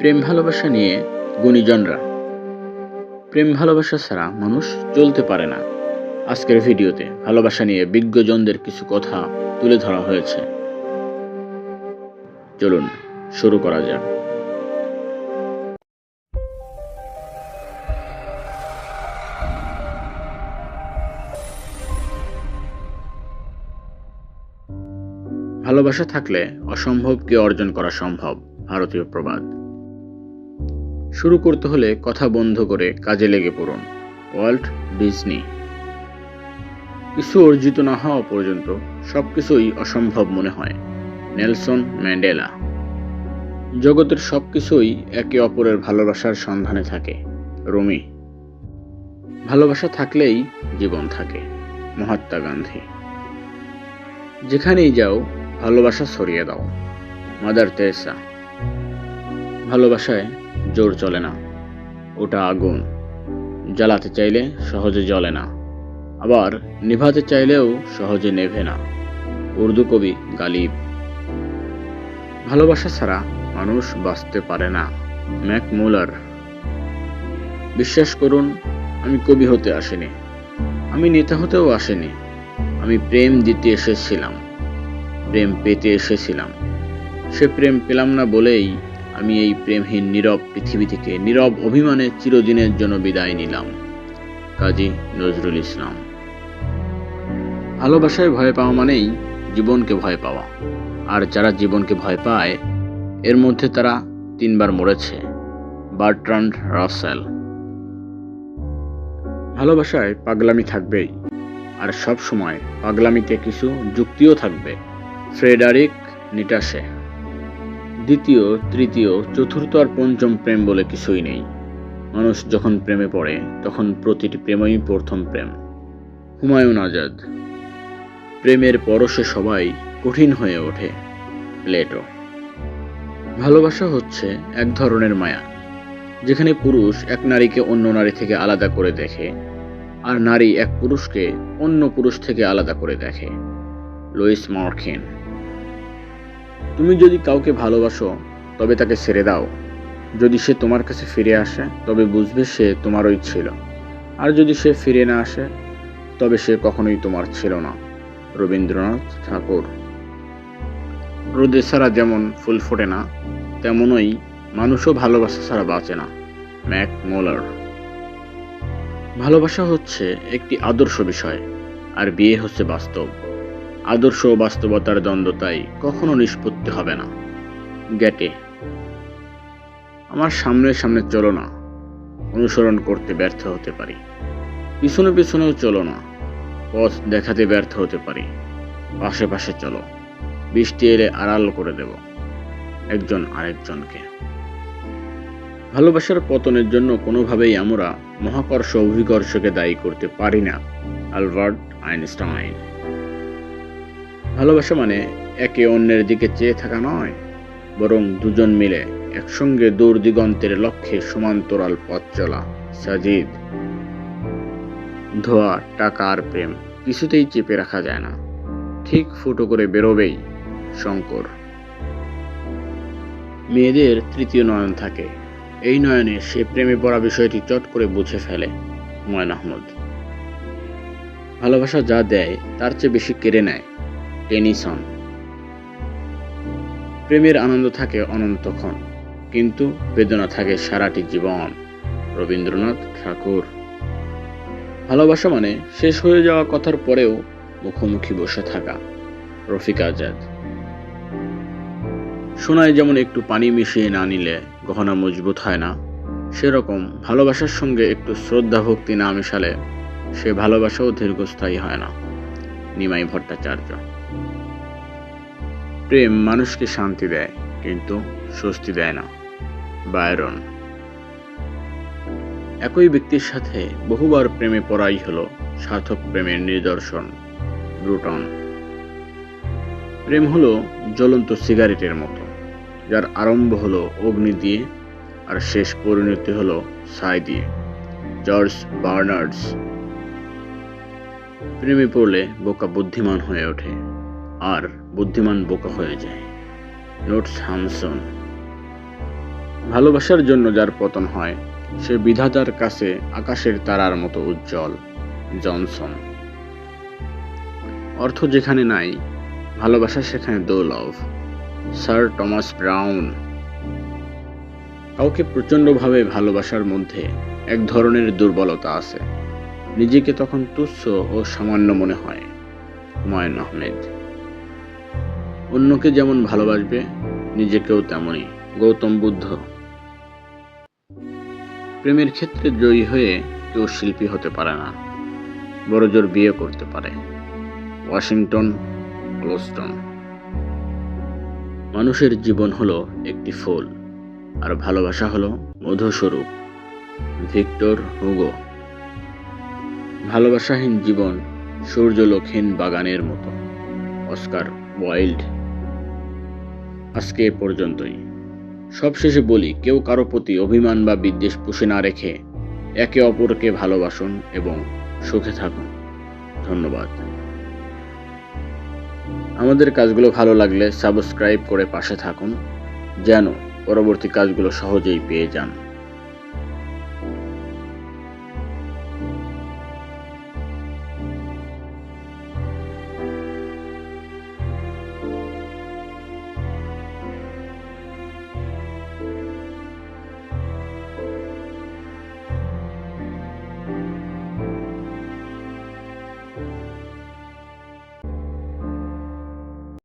প্রেম ভালোবাসা নিয়ে গুণীজনরা। প্রেম ভালোবাসা ছাড়া মানুষ চলতে পারে না। আজকের ভিডিওতে ভালোবাসা নিয়ে বিজ্ঞজনদের কিছু কথা তুলে ধরা হয়েছে। চলুন, শুরু করা যাক। ভালোবাসা থাকলে অসম্ভবকে অর্জন করা সম্ভব, ভারতীয় প্রবাদ। শুরু করতে হলে কথা বন্ধ করে কাজে লেগে পড়ুন। Walt Disney. কিছু অর্জিত না হওয়া পর্যন্ত সবকিছুই অসম্ভব মনে হয়। Nelson Mandela. জগতের সবকিছুই একে অপরের ভালোবাসার সন্ধানে থাকে। রুমি। ভালোবাসা থাকলেই জীবন থাকে। মহাত্মা গান্ধী। যেখানেই যাও, ভালোবাসা ছড়িয়ে দাও। Mother Teresa. ভালোবাসায় জোর চলে না। ওটা আগুন। জ্বালাতে চাইলে সহজে জ্বলে না। আবার নিভাতে চাইলেও সহজে নেভে না। উর্দু কবি গালিব। ভালোবাসা ছাড়া মানুষ বাঁচতে পারে না। Max Muller. বিশ্বাস করুন, আমি কবি হতে আসিনি। আমি নেতা হতেও আসিনি। আমি প্রেম দিতে এসেছিলাম। প্রেম পেতে এসেছিলাম। সে প্রেম পেলাম না বলেই আমি এই প্রেমহীন নীরব পৃথিবী থেকে নীরব অভিমানে চিরদিনের জন্য বিদায় নিলাম। কাজী নজরুল ইসলাম। ভালোবাসায় ভয় পাওয়া মানেই জীবনকে ভয় পাওয়া। আর যারা জীবনকে ভয় পায়, এর মধ্যে তারা তিনবার মরেছে। Bertrand Russell. ভালোবাসায় পাগলামি থাকবেই। আর সব সময় পাগলামিতে কিছু যুক্তিও থাকবে। ফ্রেডারিক নিটাসে দ্বিতীয়, তৃতীয়, চতুর্থ আর পঞ্চম প্রেম বলে কিছুই নেই। মানুষ যখন প্রেমে পড়ে, তখন প্রতিটি প্রেমই প্রথম প্রেম। হুমায়ুন আজাদ, প্রেমের পরশে সবাই কঠিন হয়ে ওঠে। প্লেটো, ভালোবাসা হচ্ছে এক ধরনের মায়া, যেখানে পুরুষ এক নারীকে অন্য নারী থেকে আলাদা করে দেখে, আর নারী এক পুরুষকে অন্য পুরুষ থেকে আলাদা করে দেখে। লুইস মার্কিন তুমি যদি কাউকে ভালোবাসো, তবে তাকে ছেড়ে দাও। যদি সে তোমার কাছে ফিরে আসে, তবে বুঝবে সে তোমারই ছিল। আর যদি সে ফিরে না আসে, তবে সে কখনোই তোমার ছিল না। রবীন্দ্রনাথ ঠাকুর। রোদে ছাড়া যেমন ফুল ফোটে না, তেমনই মানুষও ভালোবাসা ছাড়া বাঁচে না। ম্যাক মোলার। ভালোবাসা হচ্ছে একটি আদর্শ বিষয়, আর বিয়ে হচ্ছে বাস্তব। আদর্শ ও বাস্তবতার দ্বন্দ্বতাই কখনো নিষ্পত্তি হবে না। গ্যাটে আমার সামনে সামনে চলো না। অনুসরণ করতে ব্যর্থ হতে পারি। পিছনে পিছনেও চলো না। পথ দেখাতে ব্যর্থ হতে পারি। পাশে পাশে চলো। বৃষ্টি এলে আড়াল করে দেব। একজন আরেকজনকে। ভালোবাসার পতনের জন্য কোনোভাবেই আমরা মহাকর্ষ অভিকর্ষকে দায়ী করতে পারি না, আলবার্ট আইনস্টাইন। ভালোবাসা মানে একে অন্যের দিকে চেয়ে থাকা নয়, বরং দুজন মিলে একসঙ্গে দূর দিগন্তের লক্ষ্যে সমান্তরাল পথ চলা। সাজিদ, ধোয়া, টাকা আর প্রেম কিছুতেই চেপে রাখা যায় না। ঠিক ফুটো করে বেরোবেই শঙ্কর। মেয়েদের তৃতীয় নয়ন থাকে। এই নয়নে সে প্রেমে পড়া বিষয়টি চট করে বুঝে ফেলে হুমায়ুন আহমদ। ভালোবাসা যা দেয়, তার চেয়ে বেশি কেড়ে নেয়। টেনিসন। প্রেমের আনন্দ থাকে অনন্তক্ষণ কিন্তু বেদনা থাকে সারাটি জীবন। রবীন্দ্রনাথ ঠাকুর। ভালোবাসা মানে শেষ হয়ে যাওয়া কথার পরেও মুখোমুখি বসে থাকা, রফিক আজাদ। সোনায় যেমন একটু পানি মিশিয়ে না নিলে গহনা মজবুত হয় না, সেরকম ভালোবাসার সঙ্গে একটু শ্রদ্ধা ভক্তি না মেশালে সে ভালোবাসাও দীর্ঘস্থায়ী হয় না। নিমাই ভট্টাচার্য। প্রেম মানুষকে শান্তি দেয়, কিন্তু স্বস্তি দেয় না। বায়রন। একই ব্যক্তির সাথে বহুবার প্রেমে পড়াই হলো সার্থক প্রেমের নিদর্শন ব্রুটন প্রেম হলো জ্বলন্ত সিগারেটের মতো, যার আরম্ভ হলো অগ্নি দিয়ে আর শেষ পরিণতি হলো ছাই দিয়ে। জর্জ বার্নার্ডস প্রেমে পড়লে বোকা বুদ্ধিমান হয়ে ওঠে, আর বুদ্ধিমান বোকা হয়ে যায়। নোটস হামসন ভালোবাসার জন্য যার পতন হয়, সে বিধাতার কাছে আকাশের তারার মতো উজ্জ্বল, জনসন। অর্থ যেখানে নাই, ভালোবাসা সেখানে দৌলভ স্যার টমাস ব্রাউন। কাউকে প্রচণ্ডভাবে ভালোবাসার মধ্যে এক ধরনের দুর্বলতা আছে। নিজেকে তখন তুচ্ছ ও সামান্য মনে হয়, হুমায়ুন আহমেদ। অন্যকে যেমন ভালোবাসবে, নিজেকেও তেমনই। গৌতম বুদ্ধ। প্রেমের ক্ষেত্রে জয়ী হয়ে কেউ শিল্পী হতে পারে না। বড়জোর বিয়ে করতে পারে। Washington, Clouston. মানুষের জীবন হলো একটি ফুল, আর ভালোবাসা হলো মধুস্বরূপ। Victor Hugo. ভালোবাসাহীন জীবন সূর্যলোকহীন বাগানের মতো। Oscar Wilde. আজকে এ পর্যন্তই। সবশেষে বলি, কেউ কারও প্রতি অভিমান বা বিদ্বেষ পুষে না রেখে একে অপরকে ভালোবাসুন এবং সুখে থাকুন। ধন্যবাদ। আমাদের কাজগুলো ভালো লাগলে সাবস্ক্রাইব করে পাশে থাকুন, যেন পরবর্তী কাজগুলো সহজেই পেয়ে যান।